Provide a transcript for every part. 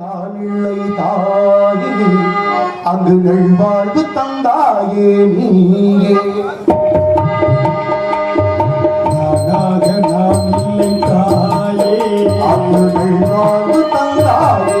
நான் இல்லை தாயே. அங்கு வாழ்வு தந்தாயே நீயே. நானாக நான் இல்லை தாயே. அங்கு வாழ்வு தந்தாயே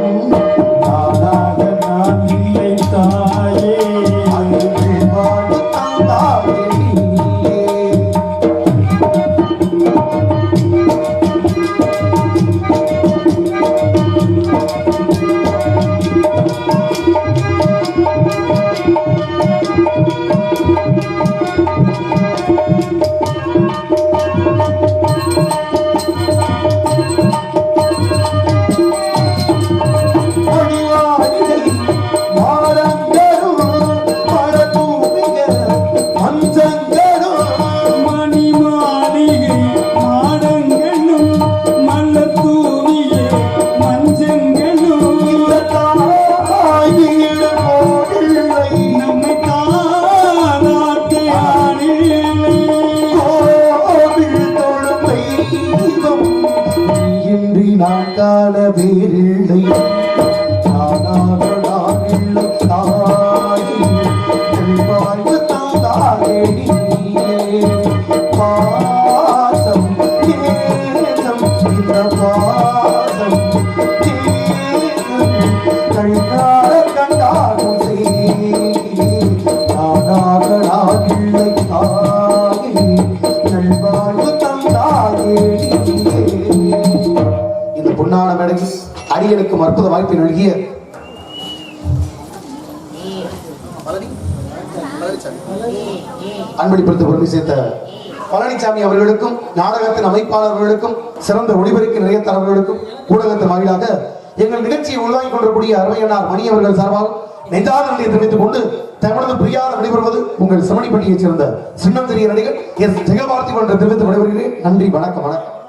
தந்தாயே நீயே. பாசம் இந்த அடியனுக்கு அற்புத வாய்ப்பை நல்கிய அன்பளிப்படுத்த பொறுமை சேர்த்த பழனிசாமி அவர்களுக்கும் நாடகத்தின் அமைப்பாளர்களுக்கும் சிறந்த ஒளிபரப்பு நிலையத்தலைவர்களுக்கும் ஊடகத்தின் வாயிலாக எங்கள் நிகழ்ச்சியை உள்வாங்கிக் கொண்டிருக்கூடிய அருமையனார் மணி அவர்கள் சார்பால் நெஞ்சாத நன்றியை தெரிவித்துக் கொண்டு தமிழக பிரியாத விடைபெறுவது உங்கள் சிமணிப்பட்டியைச் சேர்ந்த சின்னம் தெரிய நடிகர் எஸ் ஜெகபாரதி போன்ற தெரிவித்து விடைபெறுகிறேன். நன்றி வணக்கம் வணக்கம்.